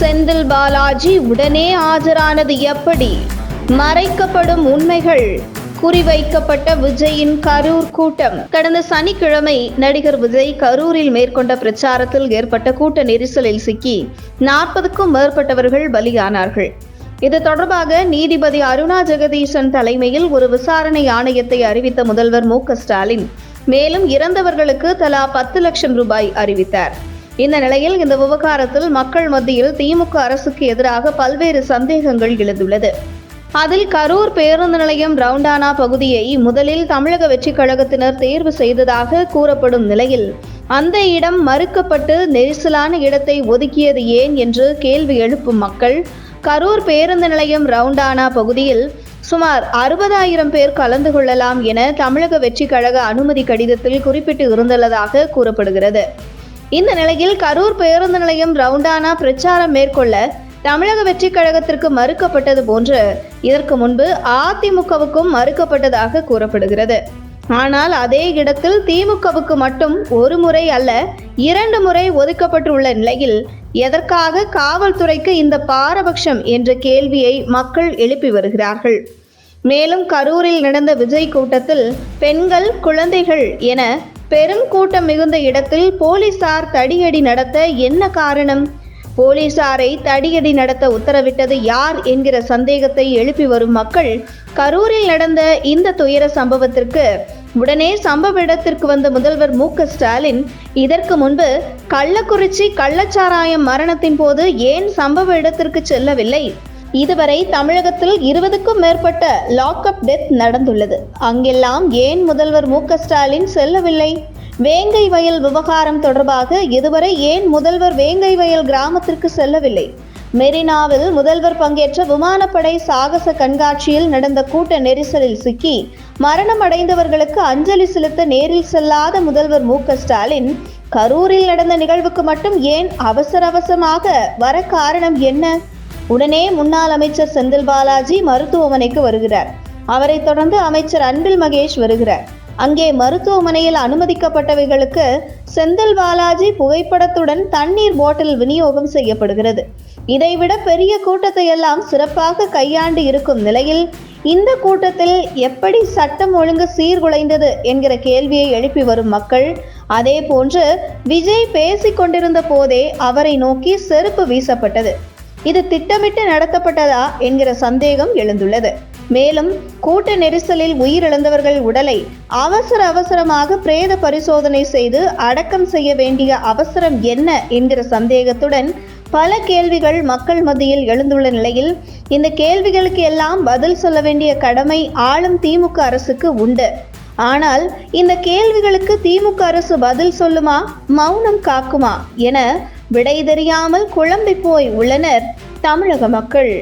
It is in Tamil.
செந்தில் பாலாஜி உடனே ஆஜரானது எப்படி? மறைக்கப்படும் உண்மைகள் குறிவைக்கப்பட்ட விஜயின் கரூர் கூட்டம். கடந்த சனிக்கிழமை நடிகர் விஜய் கரூரில் மேற்கொண்ட பிரச்சாரத்தில் ஏற்பட்ட கூட்ட நெரிசலில் சிக்கி நாற்பதுக்கும் மேற்பட்டவர்கள் பலியானார்கள். இது தொடர்பாக நீதிபதி அருணா ஜெகதீசன் தலைமையில் ஒரு விசாரணை ஆணையத்தை அறிவித்த முதல்வர் மு ஸ்டாலின் மேலும் இறந்தவர்களுக்கு தலா பத்து லட்சம் ரூபாய் அறிவித்தார். இந்த நிலையில் இந்த விவகாரத்தில் மக்கள் மத்தியில் திமுக அரசுக்கு எதிராக பல்வேறு சந்தேகங்கள் எழுந்துள்ளது. அதில் கரூர் பேருந்து நிலையம் ரவுண்டானா பகுதியை முதலில் தமிழக வெற்றிக் கழகத்தினர் தேர்வு செய்ததாக கூறப்படும் நிலையில் அந்த இடம் மறுக்கப்பட்டு நெரிசலான இடத்தை ஒதுக்கியது ஏன் என்று கேள்வி எழுப்பும் மக்கள் கரூர் பேருந்து நிலையம் ரவுண்டானா பகுதியில் சுமார் அறுபதாயிரம் பேர் கலந்து கொள்ளலாம் என தமிழக வெற்றிக் கழக அனுமதி கடிதத்தில் குறிப்பிட்டு இருந்துள்ளதாக கூறப்படுகிறது. இந்த நிலையில் கரூர் பேருந்து நிலையம் ரவுண்டானா பிரச்சாரம் மேற்கொள்ள தமிழக வெற்றி கழகத்திற்கு மறுக்கப்பட்டது போன்று இதற்கு முன்பு அதிமுகவுக்கும் மறுக்கப்பட்டதாக கூறப்படுகிறது. ஆனால் அதே இடத்தில் திமுகவுக்கு மட்டும் ஒரு முறை அல்ல இரண்டு முறை ஒதுக்கப்பட்டுள்ள நிலையில் எதற்காக காவல்துறைக்கு இந்த பாரபட்சம் என்ற கேள்வியை மக்கள் எழுப்பி வருகிறார்கள். மேலும் கரூரில் நடந்த விஜய் கூட்டத்தில் பெண்கள் குழந்தைகள் என பெரும் கூட்டம் மிகுந்த இடத்தில் போலீசார் தடியடி நடத்த என்ன காரணம்? போலீசாரை தடியடி நடத்த உத்தரவிட்டது யார் என்கிற சந்தேகத்தை எழுப்பி வரும் மக்கள் கரூரில் நடந்த இந்த துயர சம்பவத்திற்கு உடனே சம்பவ இடத்திற்கு வந்த முதல்வர் மு ஸ்டாலின் இதற்கு முன்பு கள்ளக்குறிச்சி கள்ளச்சாராயம் மரணத்தின் போது ஏன் சம்பவ இடத்திற்கு செல்லவில்லை? இதுவரை தமிழகத்தில் இருபதுக்கும் மேற்பட்ட லாக்அப் டெத் நடந்துள்ளது. அங்கெல்லாம் ஏன் முதல்வர் மு ஸ்டாலின் செல்லவில்லை? வேங்கை வயல் விவகாரம் தொடர்பாக இதுவரை ஏன் முதல்வர் வேங்கை வயல் கிராமத்திற்கு செல்லவில்லை? மெரினாவில் முதல்வர் பங்கேற்ற விமானப்படை சாகச கண்காட்சியில் நடந்த கூட்ட நெரிசலில் சிக்கி மரணம் அடைந்தவர்களுக்கு அஞ்சலி செலுத்த நேரில் செல்லாத முதல்வர் மு ஸ்டாலின் கரூரில் நடந்த நிகழ்வுக்கு மட்டும் ஏன் அவசர அவசரமாக வர காரணம் என்ன? உடனே முன்னாள் அமைச்சர் செந்தில் பாலாஜி மருத்துவமனைக்கு வருகிறார். அவரைத் தொடர்ந்து அமைச்சர் அன்பில் மகேஷ் வருகிறார். அங்கே மருத்துவமனையில் அனுமதிக்கப்பட்டவைகளுக்கு செந்தில் பாலாஜி புகைப்படத்துடன் தண்ணீர் பாட்டில் விநியோகம் செய்யப்படுகிறது. இதைவிட பெரிய கூட்டத்தை எல்லாம் சிறப்பாக கையாண்டு இருக்கும் நிலையில் இந்த கூட்டத்தில் எப்படி சட்டம் ஒழுங்கு சீர்குலைந்தது என்கிற கேள்வியை எழுப்பி வரும் மக்கள் அதே போன்று விஜய் பேசிக் கொண்டிருந்த போதே அவரை நோக்கி செருப்பு வீசப்பட்டது. இது திட்டமிட்டு நடத்தப்பட்டதா என்கிற சந்தேகம் எழுந்துள்ளது. மேலும் கூட்ட நெரிசலில் உயிரிழந்தவர்கள் உடலை அவசர அவசரமாக பிரேத பரிசோதனை செய்து அடக்கம் செய்ய வேண்டிய அவசரம் என்ன என்கிற சந்தேகத்துடன் பல கேள்விகள் மக்கள் மத்தியில் எழுந்துள்ள நிலையில் இந்த கேள்விகளுக்கு எல்லாம் பதில் சொல்ல வேண்டிய கடமை ஆளும் திமுக அரசுக்கு உண்டு. ஆனால் இந்த கேள்விகளுக்கு திமுக அரசு பதில் சொல்லுமா மௌனம் காக்குமா என விடை தெரியாமல் குழம்பி போய் உள்ளனர் தமிழக மக்கள்.